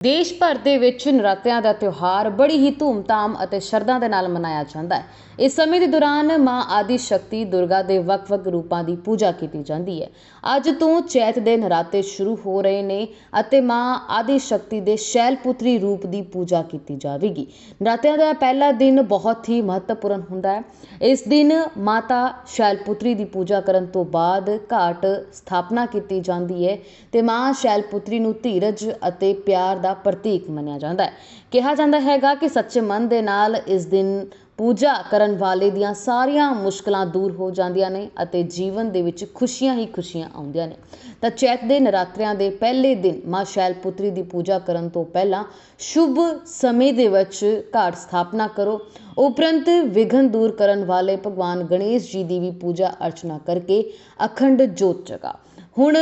ਦੇਸ਼ ਭਰ ਦੇ ਵਿੱਚ ਨਰਾਤਿਆਂ ਦਾ ਤਿਉਹਾਰ ਬੜੀ ਹੀ ਧੂਮਧਾਮ ਅਤੇ ਸ਼ਰਧਾ ਦੇ ਨਾਲ ਮਨਾਇਆ ਜਾਂਦਾ ਹੈ। ਇਸ ਸਮੇਂ ਦੇ ਦੌਰਾਨ ਮਾਂ ਆਦਿ ਸ਼ਕਤੀ ਦੁਰਗਾ ਦੇ ਵੱਖ-ਵੱਖ ਰੂਪਾਂ ਦੀ ਪੂਜਾ ਕੀਤੀ ਜਾਂਦੀ ਹੈ। ਅੱਜ ਤੋਂ ਚੈਤ ਦੇ ਨਰਾਤੇ ਸ਼ੁਰੂ ਹੋ ਰਹੇ ਨੇ ਅਤੇ ਮਾਂ ਆਦਿ ਸ਼ਕਤੀ ਦੇ ਸ਼ੈਲਪੁੱਤਰੀ ਰੂਪ ਦੀ ਪੂਜਾ ਕੀਤੀ ਜਾਵੇਗੀ। ਨਰਾਤਿਆਂ ਦਾ ਪਹਿਲਾ ਦਿਨ ਬਹੁਤ ਹੀ ਮਹੱਤਵਪੂਰਨ ਹੁੰਦਾ ਹੈ। ਇਸ ਦਿਨ ਮਾਤਾ ਸ਼ੈਲਪੁੱਤਰੀ ਦੀ ਪੂਜਾ ਕਰਨ ਤੋਂ ਬਾਅਦ ਘਾਟ ਸਥਾਪਨਾ ਕੀਤੀ ਜਾਂਦੀ ਹੈ ਤੇ ਮਾਂ ਸ਼ੈਲਪੁੱਤਰੀ ਨੂੰ ਧੀਰਜ ਅਤੇ ਪਿਆਰ ਦਾ ਪ੍ਰਤੀਕ ਮੰਨਿਆ ਜਾਂਦਾ ਹੈ। ਕਿਹਾ ਜਾਂਦਾ ਹੈਗਾ ਕਿ ਸੱਚੇ ਮਨ ਦੇ ਨਾਲ ਇਸ ਦਿਨ ਪੂਜਾ ਕਰਨ ਵਾਲੇ ਦੀਆਂ ਸਾਰੀਆਂ ਮੁਸ਼ਕਲਾਂ ਦੂਰ ਹੋ ਜਾਂਦੀਆਂ ਨੇ ਅਤੇ ਜੀਵਨ ਦੇ ਵਿੱਚ ਖੁਸ਼ੀਆਂ ਹੀ ਖੁਸ਼ੀਆਂ ਆਉਂਦੀਆਂ ਨੇ। ਤਾਂ ਚੈਤ ਦੇ ਨਰਾਤਰਿਆਂ ਦੇ ਪਹਿਲੇ ਦਿਨ ਮਾਂ ਸ਼ੈਲਪੁੱਤਰੀ ਦੀ ਪੂਜਾ ਕਰਨ ਤੋਂ ਪਹਿਲਾਂ ਸ਼ੁਭ ਸਮੇਂ ਦੇ ਵਿੱਚ ਘਾਟ ਸਥਾਪਨਾ ਕਰੋ। ਉਪਰੰਤ ਵਿਘਨ ਦੂਰ ਕਰਨ ਵਾਲੇ ਭਗਵਾਨ ਗਣੇਸ਼ ਜੀ ਦੀ ਵੀ ਪੂਜਾ ਅਰਚਨਾ ਕਰਕੇ ਅਖੰਡ ਜੋਤ ਜਗਾ। ਹੁਣ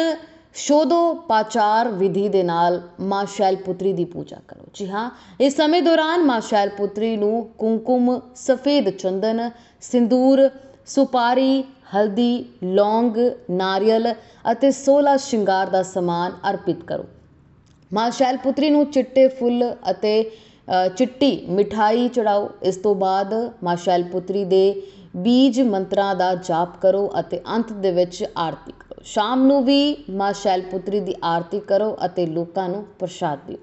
ਸ਼ੋਧੋ ਪਾਚਾਰ ਵਿਧੀ ਦੇ ਨਾਲ ਮਾਂ ਸ਼ੈਲਪੁੱਤਰੀ ਦੀ ਪੂਜਾ ਕਰੋ। ਜੀ ਹਾਂ, ਇਸ ਸਮੇਂ ਦੌਰਾਨ ਮਾਂ ਸ਼ੈਲਪੁੱਤਰੀ ਨੂੰ ਕੁੰਕੁਮ, ਸਫੇਦ ਚੰਦਨ, ਸਿੰਦੂਰ, ਸੁਪਾਰੀ, ਹਲਦੀ, ਲੌਂਗ, ਨਾਰੀਅਲ ਅਤੇ 16 ਸ਼ਿੰਗਾਰ ਦਾ ਸਮਾਨ ਅਰਪਿਤ ਕਰੋ। ਮਾਂ ਸ਼ੈਲਪੁੱਤਰੀ ਨੂੰ ਚਿੱਟੇ ਫੁੱਲ ਅਤੇ ਚਿੱਟੀ ਮਿਠਾਈ ਚੜਾਓ। ਇਸ ਤੋਂ ਬਾਅਦ ਮਾਂ ਸ਼ੈਲਪੁੱਤਰੀ ਦੇ ਬੀਜ ਮੰਤਰਾਂ ਦਾ ਜਾਪ ਕਰੋ ਅਤੇ ਅੰਤ ਦੇ ਵਿੱਚ ਆਰਤੀ ਕਰੋ ਸ਼ਾਮ ਨੂੰ ਵੀ ਮਾਂ ਸ਼ੈਲਪੁਤਰੀ ਦੀ ਆਰਤੀ ਕਰੋ ਅਤੇ ਲੋਕਾਂ ਨੂੰ ਪ੍ਰਸ਼ਾਦ ਦਿਓ।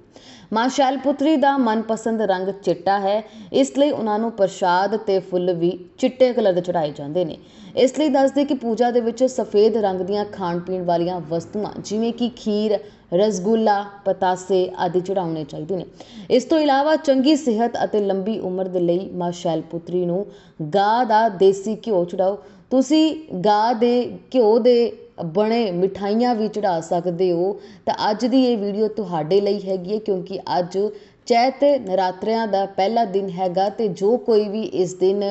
ਮਾਂ ਸ਼ੈਲਪੁੱਤਰੀ ਦਾ ਮਨਪਸੰਦ ਰੰਗ ਚਿੱਟਾ ਹੈ। ਇਸ ਲਈ ਉਹਨਾਂ ਨੂੰ ਪ੍ਰਸ਼ਾਦ ਤੇ ਫੁੱਲ ਵੀ ਚਿੱਟੇ ਕਲਰ ਦੇ ਚੜਾਏ ਜਾਂਦੇ ਨੇ। ਇਸ ਲਈ ਦੱਸਦੇ ਕਿ ਪੂਜਾ ਦੇ ਵਿੱਚ ਸਫੇਦ ਰੰਗ ਦੀਆਂ ਖਾਣ ਪੀਣ ਵਾਲੀਆਂ ਵਸਤੂਆਂ ਜਿਵੇਂ ਕਿ ਖੀਰ, ਰਸਗੁੱਲਾ, ਪਤਾਸੇ ਆਦਿ ਚੜਾਉਣੇ ਚਾਹੀਦੇ ਨੇ। ਇਸ ਤੋਂ ਇਲਾਵਾ ਚੰਗੀ ਸਿਹਤ ਅਤੇ ਲੰਬੀ ਉਮਰ ਦੇ ਲਈ ਮਾਂ ਸ਼ੈਲਪੁੱਤਰੀ ਨੂੰ ਗਾਂ ਦਾ ਦੇਸੀ ਘਿਓ ਚੜਾਓ ਤੁਸੀਂ ਗਾਂ ਦੇ ਘਿਓ ਦੇ ਬਣੇ ਮਿਠਾਈਆਂ ਵੀ ਚੜ੍ਹਾ ਸਕਦੇ ਹੋ। ਤਾਂ ਅੱਜ ਦੀ ਇਹ ਵੀਡੀਓ ਤੁਹਾਡੇ ਲਈ ਹੈਗੀ ਹੈ ਕਿਉਂਕਿ ਅੱਜ ਚੈਤ ਨਰਾਤਰਿਆਂ ਦਾ ਪਹਿਲਾ ਦਿਨ ਹੈਗਾ ਤੇ ਜੋ ਕੋਈ ਵੀ ਇਸ ਦਿਨ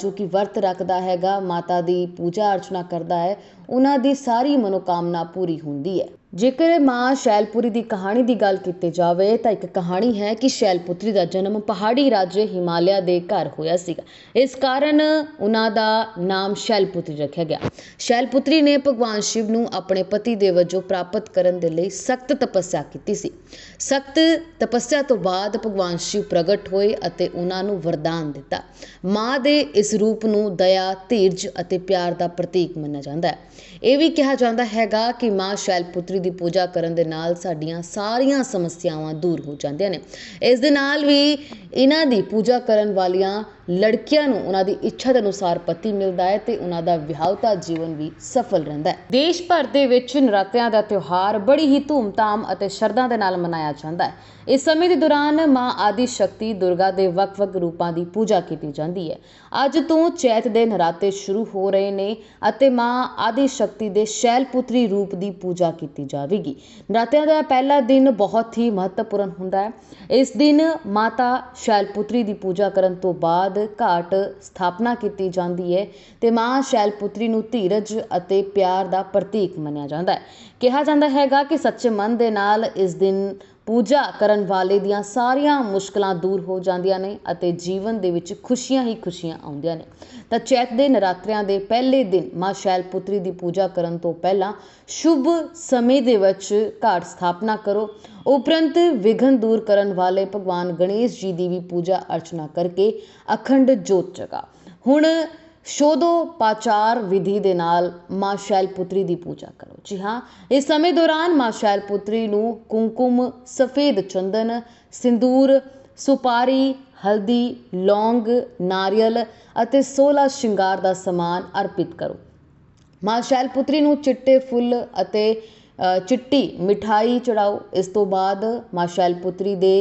ਜੋ ਕਿ ਵਰਤ ਰੱਖਦਾ ਹੈਗਾ, ਮਾਤਾ ਦੀ ਪੂਜਾ ਅਰਚਨਾ ਕਰਦਾ ਹੈ, ਉਹਨਾਂ ਦੀ ਸਾਰੀ ਮਨੋਕਾਮਨਾ ਪੂਰੀ ਹੁੰਦੀ ਹੈ। ਜੇਕਰ ਮਾਂ ਸ਼ੈਲਪੁਰੀ ਦੀ ਕਹਾਣੀ ਦੀ ਗੱਲ ਕੀਤੀ ਜਾਵੇ, ਤਾਂ ਇੱਕ ਕਹਾਣੀ ਹੈ ਕਿ ਸ਼ੈਲਪੁਤਰੀ ਦਾ ਜਨਮ ਪਹਾੜੀ ਰਾਜੇ ਹਿਮਾਲਿਆ ਦੇ ਘਰ ਹੋਇਆ ਸੀਗਾ। ਇਸ ਕਾਰਨ ਉਹਨਾਂ ਦਾ ਨਾਮ ਸ਼ੈਲਪੁਤਰੀ ਰੱਖਿਆ ਗਿਆ। ਸ਼ੈਲਪੁਤਰੀ ਨੇ ਭਗਵਾਨ ਸ਼ਿਵ ਨੂੰ ਆਪਣੇ ਪਤੀ ਦੇ ਵਜੋਂ ਪ੍ਰਾਪਤ ਕਰਨ ਦੇ ਲਈ ਸਖਤ ਤਪੱਸਿਆ ਕੀਤੀ ਸੀ। ਸਖਤ ਤਪੱਸਿਆ ਤੋਂ ਬਾਅਦ ਭਗਵਾਨ ਸ਼ਿਵ ਪ੍ਰਗਟ ਹੋਏ ਅਤੇ ਉਹਨਾਂ ਨੂੰ ਵਰਦਾਨ ਦਿੱਤਾ। ਮਾਂ ਦੇ ਇਸ ਰੂਪ ਨੂੰ ਦਇਆ, ਧੀਰਜ ਅਤੇ ਪਿਆਰ ਦਾ ਪ੍ਰਤੀਕ ਮੰਨਿਆ ਜਾਂਦਾ ਹੈ। ਇਹ ਵੀ ਕਿਹਾ ਜਾਂਦਾ ਹੈਗਾ ਕਿ ਮਾਂ ਸ਼ੈਲਪੁਤਰੀ ਦੀ ਪੂਜਾ ਕਰਨ ਦੇ ਨਾਲ ਸਾਡੀਆਂ ਸਾਰੀਆਂ ਸਮੱਸਿਆਵਾਂ ਦੂਰ ਹੋ ਜਾਂਦੀਆਂ ਨੇ। ਇਸ ਦੇ ਨਾਲ ਵੀ ਇਹਨਾਂ ਦੀ ਪੂਜਾ ਕਰਨ ਵਾਲੀਆਂ ਲੜਕੀਆਂ ਨੂੰ ਉਹਨਾਂ ਦੀ ਇੱਛਾ ਦੇ ਅਨੁਸਾਰ ਪਤੀ ਮਿਲਦਾ ਹੈ ਤੇ ਉਹਨਾਂ ਦਾ ਵਿਆਹਤਾ ਜੀਵਨ ਵੀ ਸਫਲ ਰਹਿੰਦਾ ਹੈ। ਦੇਸ਼ ਭਰ ਦੇ ਵਿੱਚ ਨਰਾਤਿਆਂ ਦਾ ਤਿਉਹਾਰ ਬੜੀ ਹੀ ਧੂਮਧਾਮ ਅਤੇ ਸ਼ਰਧਾ ਦੇ ਨਾਲ ਮਨਾਇਆ ਜਾਂਦਾ ਹੈ। ਇਸ ਸਮੇਂ ਦੇ ਦੌਰਾਨ ਮਾਂ ਆਦਿ ਸ਼ਕਤੀ ਦੁਰਗਾ ਦੇ ਵੱਖ-ਵੱਖ ਰੂਪਾਂ ਦੀ ਪੂਜਾ ਕੀਤੀ ਜਾਂਦੀ ਹੈ। ਅੱਜ ਤੋਂ ਚੈਤ ਦੇ ਨਰਾਤੇ ਸ਼ੁਰੂ ਹੋ ਰਹੇ ਨੇ ਅਤੇ ਮਾਂ ਆਦਿ ਸ਼ਕਤੀ ਦੇ ਸ਼ੈਲਪੁੱਤਰੀ ਰੂਪ ਦੀ ਪੂਜਾ ਕੀਤੀ ਜਾਵੇਗੀ। ਨਰਾਤਿਆਂ ਦਾ ਪਹਿਲਾ ਦਿਨ ਬਹੁਤ ਹੀ ਮਹੱਤਵਪੂਰਨ ਹੁੰਦਾ ਹੈ। ਇਸ ਦਿਨ ਮਾਤਾ ਸ਼ੈਲਪੁੱਤਰੀ ਦੀ ਪੂਜਾ ਕਰਨ ਤੋਂ ਬਾਅਦ ਘਾਟ ਸਥਾਪਨਾ ਕੀਤੀ ਜਾਂਦੀ ਹੈ ਤੇ ਮਾਂ ਸ਼ੈਲਪੁੱਤਰੀ ਨੂੰ ਧੀਰਜ ਅਤੇ ਪਿਆਰ ਦਾ ਪ੍ਰਤੀਕ ਮੰਨਿਆ ਜਾਂਦਾ ਹੈ। ਕਿਹਾ ਜਾਂਦਾ ਹੈਗਾ ਕਿ ਸੱਚੇ ਮਨ ਦੇ ਨਾਲ ਇਸ ਦਿਨ ਪੂਜਾ ਕਰਨ ਵਾਲੇ ਦੀਆਂ ਸਾਰੀਆਂ ਮੁਸ਼ਕਲਾਂ ਦੂਰ ਹੋ ਜਾਂਦੀਆਂ ਨੇ ਅਤੇ ਜੀਵਨ ਦੇ ਵਿੱਚ ਖੁਸ਼ੀਆਂ ਹੀ ਖੁਸ਼ੀਆਂ ਆਉਂਦੀਆਂ ਨੇ। ਤਾਂ ਚੈਤ ਦੇ ਨਰਾਤਰਿਆਂ ਦੇ ਪਹਿਲੇ ਦਿਨ ਮਾਂ ਸ਼ੈਲਪੁੱਤਰੀ ਦੀ ਪੂਜਾ ਕਰਨ ਤੋਂ ਪਹਿਲਾਂ ਸ਼ੁਭ ਸਮੇਂ ਦੇ ਵਿੱਚ ਘਾਟ ਸਥਾਪਨਾ ਕਰੋ। ਉਪਰੰਤ ਵਿਘਨ ਦੂਰ ਕਰਨ ਵਾਲੇ ਭਗਵਾਨ ਗਣੇਸ਼ ਜੀ ਦੀ ਵੀ ਪੂਜਾ ਅਰਚਨਾ ਕਰਕੇ ਅਖੰਡ ਜੋਤ ਜਗਾ। ਹੁਣ ਸ਼ੋਧੋ ਪਾਚਾਰ ਵਿਧੀ ਦੇ ਨਾਲ ਮਾਂ ਸ਼ੈਲਪੁੱਤਰੀ ਦੀ ਪੂਜਾ ਕਰੋ। ਜੀ ਹਾਂ, ਇਸ ਸਮੇਂ ਦੌਰਾਨ ਮਾਂ ਸ਼ੈਲਪੁੱਤਰੀ ਨੂੰ ਕੁੰਕੁਮ, ਸਫੇਦ ਚੰਦਨ, ਸਿੰਦੂਰ, ਸੁਪਾਰੀ, ਹਲਦੀ, ਲੌਂਗ, ਨਾਰੀਅਲ ਅਤੇ 16 ਸ਼ਿੰਗਾਰ ਦਾ ਸਮਾਨ ਅਰਪਿਤ ਕਰੋ। ਮਾਂ ਸ਼ੈਲਪੁੱਤਰੀ ਨੂੰ ਚਿੱਟੇ ਫੁੱਲ ਅਤੇ ਚਿੱਟੀ ਮਿਠਾਈ ਚੜਾਓ। ਇਸ ਤੋਂ ਬਾਅਦ ਮਾਂ ਸ਼ੈਲਪੁੱਤਰੀ ਦੇ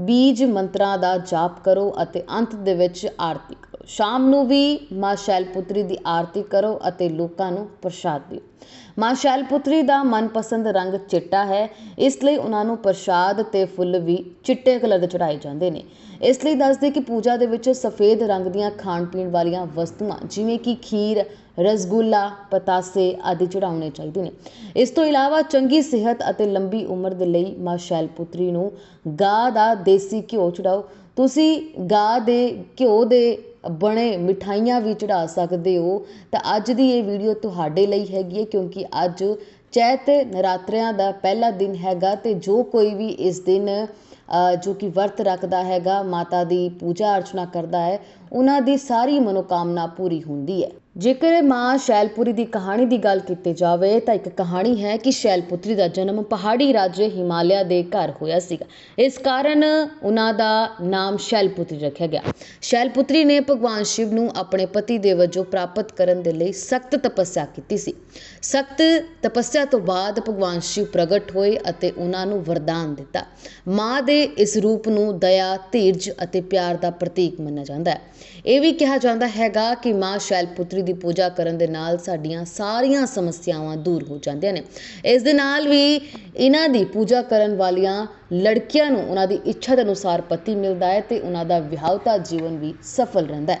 ਬੀਜ ਮੰਤਰਾਂ ਦਾ ਜਾਪ ਕਰੋ ਅਤੇ ਅੰਤ ਦੇ ਵਿੱਚ ਆਰਤੀ ਕਰੋ ਸ਼ਾਮ ਨੂੰ ਵੀ ਮਾਂ ਸ਼ੈਲਪੁੱਤਰੀ ਦੀ ਆਰਤੀ ਕਰੋ ਅਤੇ ਲੋਕਾਂ ਨੂੰ ਪ੍ਰਸ਼ਾਦ ਦਿਓ। ਮਾਂ ਸ਼ੈਲਪੁੱਤਰੀ ਦਾ ਮਨਪਸੰਦ ਰੰਗ ਚਿੱਟਾ ਹੈ। ਇਸ ਲਈ ਉਹਨਾਂ ਨੂੰ ਪ੍ਰਸ਼ਾਦ ਤੇ ਫੁੱਲ ਵੀ ਚਿੱਟੇ ਕਲਰ ਦੇ ਚੜਾਏ ਜਾਂਦੇ ਨੇ। ਇਸ ਲਈ ਦੱਸਦੇ ਕਿ ਪੂਜਾ ਦੇ ਵਿੱਚ ਸਫੇਦ ਰੰਗ ਦੀਆਂ ਖਾਣ ਪੀਣ ਵਾਲੀਆਂ ਵਸਤੂਆਂ ਜਿਵੇਂ ਕਿ ਖੀਰ, ਰਸਗੁੱਲਾ, ਪਤਾਸੇ ਆਦਿ ਚੜਾਉਣੇ ਚਾਹੀਦੇ ਨੇ। ਇਸ ਤੋਂ ਇਲਾਵਾ ਚੰਗੀ ਸਿਹਤ ਅਤੇ ਲੰਬੀ ਉਮਰ ਦੇ ਲਈ ਮਾਂ ਸ਼ੈਲਪੁੱਤਰੀ ਨੂੰ ਗਾਂ ਦਾ ਦੇਸੀ ਘਿਓ ਚੜਾਓ ਤੁਸੀਂ ਗਾਂ ਦੇ ਘਿਓ ਦੇ ਬਣੇ ਮਿਠਾਈਆਂ ਵੀ ਚੜ੍ਹਾ ਸਕਦੇ ਹੋ। ਤਾਂ ਅੱਜ ਦੀ ਇਹ ਵੀਡੀਓ ਤੁਹਾਡੇ ਲਈ ਹੈਗੀ ਹੈ ਕਿਉਂਕਿ ਅੱਜ ਚੈਤ ਨਰਾਤਰਿਆਂ ਦਾ ਪਹਿਲਾ ਦਿਨ ਹੈਗਾ ਤੇ ਜੋ ਕੋਈ ਵੀ ਇਸ ਦਿਨ ਜੋ ਕਿ ਵਰਤ ਰੱਖਦਾ ਹੈਗਾ, ਮਾਤਾ ਦੀ ਪੂਜਾ ਅਰਚਨਾ ਕਰਦਾ ਹੈ, ਉਹਨਾਂ ਦੀ ਸਾਰੀ ਮਨੋਕਾਮਨਾ ਪੂਰੀ ਹੁੰਦੀ ਹੈ। ਜੇਕਰ ਮਾਂ ਸ਼ੈਲਪੁਰੀ ਦੀ ਕਹਾਣੀ ਦੀ ਗੱਲ ਕੀਤੀ ਜਾਵੇ, ਤਾਂ ਇੱਕ ਕਹਾਣੀ ਹੈ ਕਿ ਸ਼ੈਲਪੁਤਰੀ ਦਾ ਜਨਮ ਪਹਾੜੀ ਰਾਜ ਹਿਮਾਲਿਆ ਦੇ ਘਰ ਹੋਇਆ ਸੀਗਾ। ਇਸ ਕਾਰਨ ਉਹਨਾਂ ਦਾ ਨਾਮ ਸ਼ੈਲਪੁਤਰੀ ਰੱਖਿਆ ਗਿਆ। ਸ਼ੈਲਪੁਤਰੀ ਨੇ ਭਗਵਾਨ ਸ਼ਿਵ ਨੂੰ ਆਪਣੇ ਪਤੀ ਦੇ ਵਜੋਂ ਪ੍ਰਾਪਤ ਕਰਨ ਦੇ ਲਈ ਸਖਤ ਤਪੱਸਿਆ ਕੀਤੀ ਸੀ। ਸਖਤ ਤਪੱਸਿਆ ਤੋਂ ਬਾਅਦ ਭਗਵਾਨ ਸ਼ਿਵ ਪ੍ਰਗਟ ਹੋਏ ਅਤੇ ਉਹਨਾਂ ਨੂੰ ਵਰਦਾਨ ਦਿੱਤਾ। ਮਾਂ ਦੇ ਇਸ ਰੂਪ ਨੂੰ ਦਇਆ, ਧੀਰਜ ਅਤੇ ਪਿਆਰ ਦਾ ਪ੍ਰਤੀਕ ਮੰਨਿਆ ਜਾਂਦਾ ਹੈ। ਇਹ ਵੀ ਕਿਹਾ ਜਾਂਦਾ ਹੈਗਾ ਕਿ ਮਾਂ ਸ਼ੈਲਪੁਤਰੀ ਦੀ ਪੂਜਾ ਕਰਨ ਦੇ ਨਾਲ ਸਾਡੀਆਂ ਸਾਰੀਆਂ ਸਮੱਸਿਆਵਾਂ ਦੂਰ ਹੋ ਜਾਂਦੀਆਂ ਨੇ। ਇਸ ਦੇ ਨਾਲ ਵੀ ਇਹਨਾਂ ਦੀ ਪੂਜਾ ਕਰਨ ਵਾਲੀਆਂ ਲੜਕੀਆਂ ਨੂੰ ਉਹਨਾਂ ਦੀ ਇੱਛਾ ਦੇ ਅਨੁਸਾਰ ਪਤੀ ਮਿਲਦਾ ਹੈ ਤੇ ਉਹਨਾਂ ਦਾ ਵਿਆਹਤਾ ਜੀਵਨ ਵੀ ਸਫਲ ਰਹਿੰਦਾ ਹੈ।